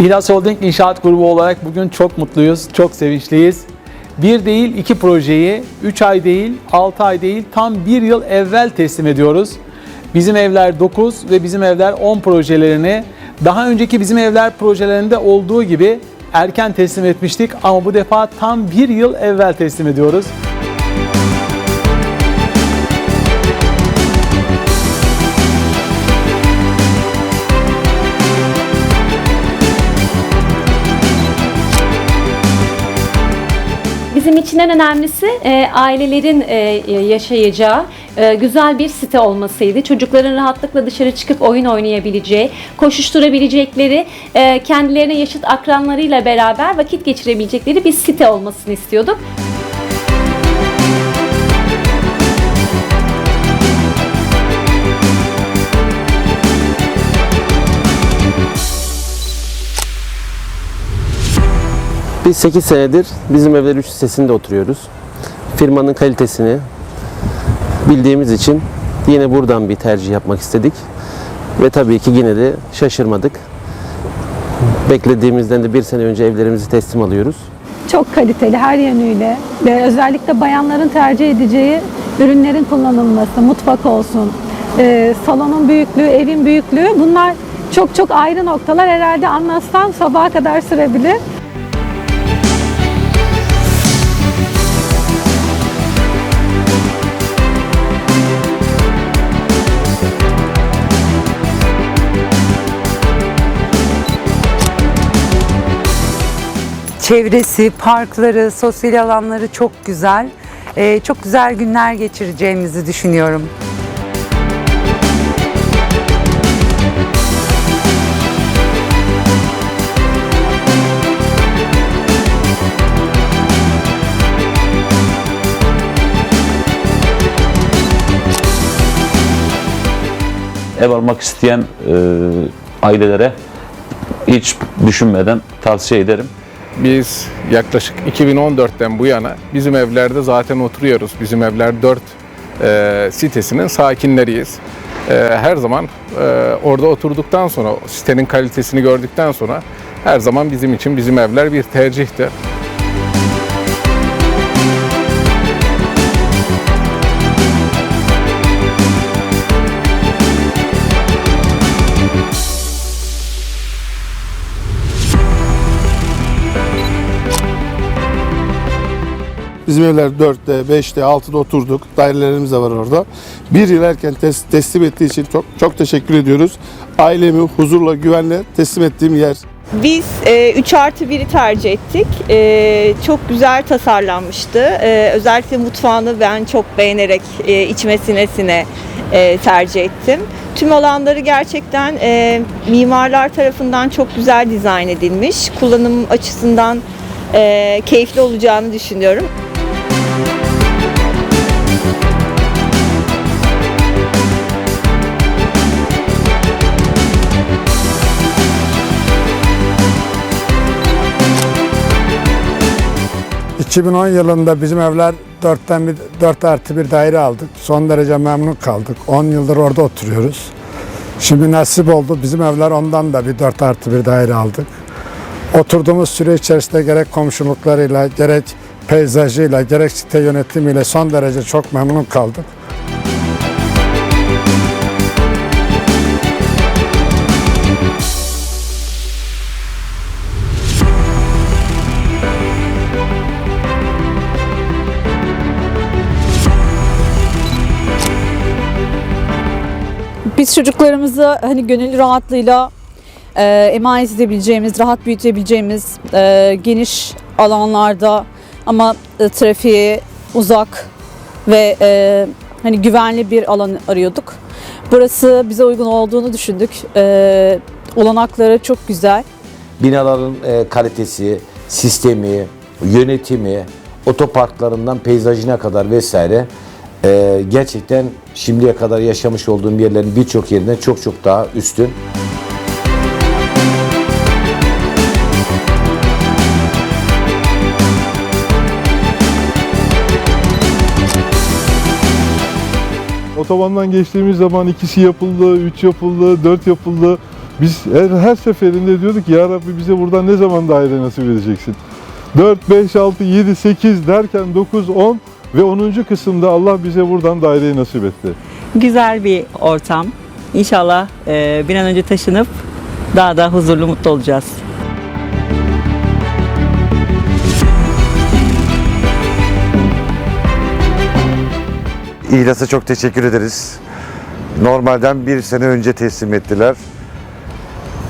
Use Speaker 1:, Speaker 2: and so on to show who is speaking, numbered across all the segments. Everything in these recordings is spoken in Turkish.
Speaker 1: İhlas Holding İnşaat Grubu olarak bugün çok mutluyuz, çok sevinçliyiz. Bir değil iki projeyi 3 ay değil 6 ay değil tam bir yıl evvel teslim ediyoruz. Bizim evler 9 ve bizim evler 10 projelerini daha önceki bizim evler projelerinde olduğu gibi erken teslim etmiştik ama bu defa tam bir yıl evvel teslim ediyoruz.
Speaker 2: Bizim için en önemlisi e, ailelerin e, yaşayacağı e, güzel bir site olmasıydı. Çocukların rahatlıkla dışarı çıkıp oyun oynayabileceği, koşuşturabilecekleri, e, kendilerine yaşıt akranlarıyla beraber vakit geçirebilecekleri bir site olmasını istiyorduk.
Speaker 3: Biz 8 senedir bizim evler 3 sitesinde oturuyoruz. Firmanın kalitesini bildiğimiz için yine buradan bir tercih yapmak istedik. Ve tabii ki yine de şaşırmadık. Beklediğimizden de bir sene önce evlerimizi teslim alıyoruz.
Speaker 4: Çok kaliteli her yönüyle ve özellikle bayanların tercih edeceği ürünlerin kullanılması, mutfak olsun, e, salonun büyüklüğü, evin büyüklüğü bunlar çok çok ayrı noktalar. Herhalde anlatsam sabaha kadar sürebilir.
Speaker 5: Çevresi, parkları, sosyal alanları çok güzel. Ee, çok güzel günler geçireceğimizi düşünüyorum.
Speaker 6: ev almak isteyen e, ailelere hiç düşünmeden tavsiye ederim.
Speaker 7: Biz yaklaşık 2014'ten bu yana bizim evlerde zaten oturuyoruz. Bizim evler 4 e, sitesinin sakinleriyiz. E, her zaman e, orada oturduktan sonra, sitenin kalitesini gördükten sonra her zaman bizim için bizim evler bir tercihti.
Speaker 8: Bizim evler 4'te, 5'te, 6'da oturduk. Dairelerimiz de var orada. Bir yıl erken tes- teslim ettiği için çok çok teşekkür ediyoruz. Ailemi huzurla, güvenle teslim ettiğim yer.
Speaker 9: Biz e, 3 artı 1'i tercih ettik. E, çok güzel tasarlanmıştı. E, özellikle mutfağını ben çok beğenerek e, içme sinesine e, tercih ettim. Tüm alanları gerçekten e, mimarlar tarafından çok güzel dizayn edilmiş. Kullanım açısından e, keyifli olacağını düşünüyorum.
Speaker 10: 2010 yılında bizim evler 4'ten bir, 4 artı bir daire aldık. Son derece memnun kaldık. 10 yıldır orada oturuyoruz. Şimdi nasip oldu bizim evler ondan da bir 4 artı bir daire aldık. Oturduğumuz süre içerisinde gerek komşuluklarıyla, gerek peyzajıyla, gerek site yönetimiyle son derece çok memnun kaldık.
Speaker 11: Çocuklarımızı hani gönül rahatlığıyla e, emanet edebileceğimiz, rahat büyütebileceğimiz e, geniş alanlarda ama e, trafiğe uzak ve e, hani güvenli bir alan arıyorduk. Burası bize uygun olduğunu düşündük. E, olanakları çok güzel.
Speaker 12: binaların e, kalitesi, sistemi, yönetimi, otoparklarından peyzajına kadar vesaire e, gerçekten şimdiye kadar yaşamış olduğum yerlerin birçok yerinden çok çok daha üstün.
Speaker 7: Otobandan geçtiğimiz zaman ikisi yapıldı, üç yapıldı, dört yapıldı.
Speaker 13: Biz her, her seferinde diyorduk ki ya Rabbi bize buradan ne zaman daire nasip edeceksin? 4, 5, 6, 7, 8 derken 9, 10 ve 10. kısımda Allah bize buradan daireyi nasip etti.
Speaker 14: Güzel bir ortam. İnşallah e, bir an önce taşınıp daha da huzurlu, mutlu olacağız.
Speaker 15: İhlas'a çok teşekkür ederiz. Normalden bir sene önce teslim ettiler.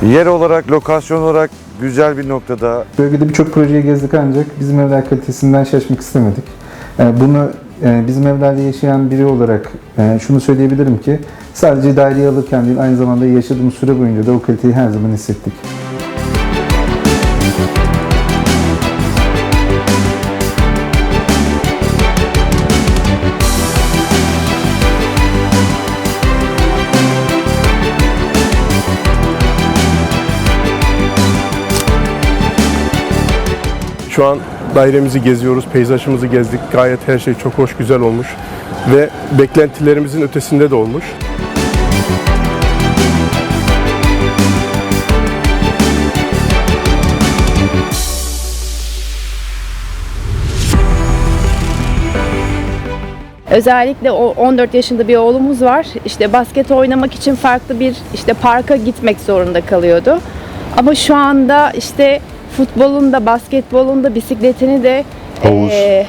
Speaker 15: Yer olarak, lokasyon olarak güzel bir noktada.
Speaker 16: Bölgede birçok projeyi gezdik ancak bizim evler kalitesinden şaşmak istemedik. E, Bunu e, bizim evlerde yaşayan biri olarak e, şunu söyleyebilirim ki sadece daireyi alırken değil aynı zamanda yaşadığımız süre boyunca da o kaliteyi her zaman hissettik.
Speaker 17: Şu an dairemizi geziyoruz, peyzajımızı gezdik. Gayet her şey çok hoş, güzel olmuş ve beklentilerimizin ötesinde de olmuş.
Speaker 18: Özellikle o 14 yaşında bir oğlumuz var. İşte basket oynamak için farklı bir işte parka gitmek zorunda kalıyordu. Ama şu anda işte futbolun da basketbolun da bisikletini de
Speaker 13: Havuz.
Speaker 18: eee,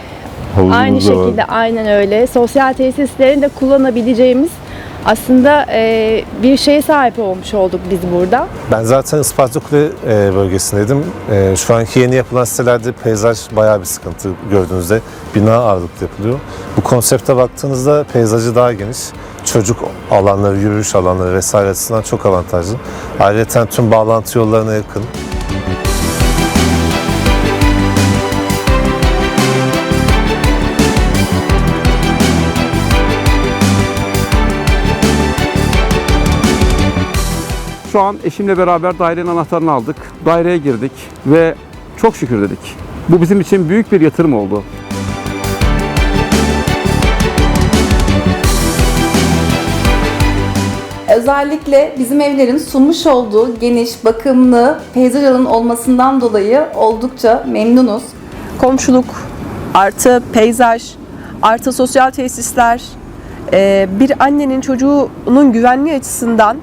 Speaker 13: Havuzumuz
Speaker 18: aynı
Speaker 13: da var.
Speaker 18: şekilde aynen öyle sosyal tesislerini de kullanabileceğimiz aslında eee, bir şeye sahip olmuş olduk biz burada.
Speaker 19: Ben zaten Isparta Kule e, bölgesindeydim. E, Şu anki yeni yapılan sitelerde peyzaj bayağı bir sıkıntı gördüğünüzde bina ağırlıklı yapılıyor. Bu konsepte baktığınızda peyzajı daha geniş. Çocuk alanları, yürüyüş alanları vesaire açısından çok avantajlı. Ayrıca tüm bağlantı yollarına yakın.
Speaker 20: Şu an eşimle beraber dairenin anahtarını aldık. Daireye girdik ve çok şükür dedik. Bu bizim için büyük bir yatırım oldu.
Speaker 21: Özellikle bizim evlerin sunmuş olduğu geniş, bakımlı peyzaj alanı olmasından dolayı oldukça memnunuz.
Speaker 22: komşuluk, artı peyzaj, artı sosyal tesisler, bir annenin çocuğunun güvenliği açısından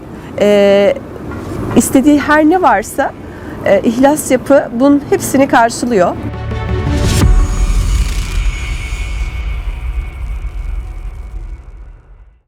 Speaker 22: istediği her ne varsa e, ihlas yapı bunun hepsini karşılıyor.